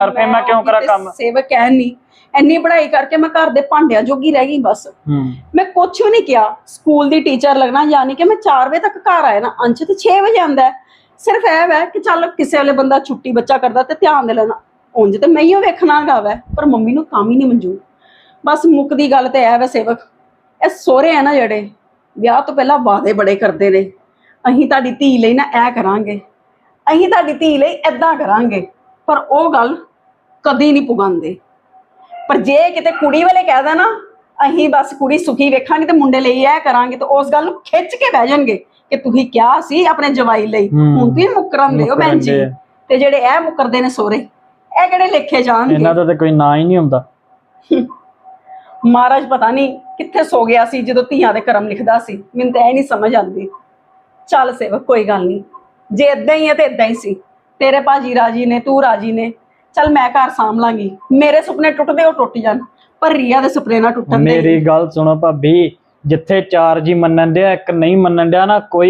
ਯਾਰ ਫੇ ਮੈਂ ਕਿਉਂ ਕਰਾਂ ਕੰਮ? ਸੇਵਕ ਕਹਿ ਨਹੀਂ ਇੰਨੀ ਪੜ੍ਹਾਈ ਕਰਕੇ ਮੈਂ ਘਰ ਦੇ ਭਾਂਡਿਆਂ ਜੋਗੀ ਰਹਿ ਗਈ ਬਸ। ਹੂੰ। ਮੈਂ ਕੁਝ ਵੀ ਨਹੀਂ ਕਿਹਾ। ਸਕੂਲ ਦੀ ਟੀਚਰ ਲੱਗਣਾ ਯਾਨੀ ਕਿ ਮੈਂ 4 ਵਜੇ ਤੱਕ ਘਰ ਆਇਆ ਨਾ ਅੰਸ਼ ਤੇ 6 ਵਜੇ ਆਂਦਾ ਹੈ। ਸਿਰਫ ਇਹ ਵੈ ਕਿ ਚੱਲ ਕਿਸੇ ਵੇਲੇ ਬੰਦਾ ਛੁੱਟੀ ਬੱਚਾ ਕਰਦਾ ਤੇ ਧਿਆਨ ਦੇ ਲੈਣਾ। ਉਂਝ ਤੇ ਮੈਂ ਹੀ ਓ ਵੇਖਣਾ ਗਾ ਵੈ ਪਰ ਮੰਮੀ ਨੂੰ ਕੰਮ ਹੀ ਨਹੀਂ ਮਨਜ਼ੂਰ। ਬਸ ਮੁੱਕਦੀ ਗੱਲ ਤੇ ਇਹ ਵੈ ਸੇਵਕ ਇਹ ਸੋਹਰੇ ਆ ਨਾ ਜਿਹੜੇ ਵਿਆਹ ਤੋਂ ਪਹਿਲਾਂ ਵਾਅਦੇ ਬੜੇ ਕਰਦੇ ਨੇ। ਅਸੀਂ ਤੁਹਾਡੀ ਧੀ ਲਈ ਨਾ ਇਹ ਕਰਾਂਗੇ। ਅਸੀਂ ਤੁਹਾਡੀ ਧੀ ਲਈ ਐਦਾਂ ਕਰਾਂਗੇ। ਪਰ ਉਹ ਗੱਲ ਕਦੀ ਨਹੀਂ ਪੁਗਾਉਂਦੇ। ਪਰ ਜੇ ਕਿਤੇ ਕੁੜੀ ਵਾਲੇ ਕਹਿ ਦੇਣਾ ਅਸੀਂ ਬਸ ਕੁੜੀ ਸੁਖੀ ਵੇਖਾਂਗੇ ਤੇ ਮੁੰਡੇ ਲਈ ਇਹ ਕਰਾਂਗੇ ਤੇ ਉਸ ਗੱਲ ਨੂੰ ਖਿੱਚ ਕੇ ਬਹਿ ਜਾਣਗੇ ਕਿ ਤੁਸੀਂ ਕਿਹਾ ਸੀ ਆਪਣੇ ਜਵਾਈ ਲਈ। ਹੂੰ। ਹੁਣ ਤੁਸੀਂ ਮੁਕਰਨ ਦਿਓ ਭੈਣ ਜੀ। ਤੇ ਜਿਹੜੇ ਇਹ ਮੁਕਰਦੇ ਨੇ ਸੋਰੇ ਇਹ ਕਿਹੜੇ ਲਿਖੇ ਜਾਣਗੇ? ਇਹਨਾਂ ਦਾ ਤਾਂ ਕੋਈ ਨਾਂ ਹੀ ਨਹੀਂ ਹੁੰਦਾ। ਮਹਾਰਾਜ ਪਤਾ ਨਹੀਂ ਕਿੱਥੇ ਸੋ ਗਿਆ ਸੀ ਜਦੋਂ ਧੀਆਂ ਦੇ ਕਰਮ ਲਿਖਦਾ ਸੀ। ਮੈਨੂੰ ਤਾਂ ਇਹ ਨਹੀਂ ਸਮਝ ਆਉਂਦੀ। ਚੱਲ ਸੇਵਕ ਕੋਈ ਗੱਲ ਨਹੀਂ। ਜੇ ਇਦਾਂ ਹੀ ਹੈ ਤੇ ਇਦਾਂ ਹੀ ਸੀ। ਤੇਰੇ ਭਾਜੀ ਰਾਜੀ ਨੇ ਤੂੰ ਰਾਜੀ ਨੇ। ਚੱਲ ਮੈਂ ਘਰ ਸਾਂਭ ਲਾਂਗੀ। ਮੇਰੇ ਸੁਪਨੇ ਟੁੱਟਦੇ, ਉਹ ਟੁੱਟ ਜਾਣ। ਪਰ ਰੀਆ ਦੇ ਸੁਪਨੇ ਨਾ ਟੁੱਟਣ ਦੇ। ਮੇਰੀ ਗੱਲ ਸੁਣੋ ਭਾਬੀ, ਜਿੱਥੇ ਚਾਰ ਜੀ ਮੰਨਣ ਡਿਆ, ਇੱਕ ਨਹੀਂ ਮੰਨਣ ਡਿਆ ਨਾ, ਕੋਈ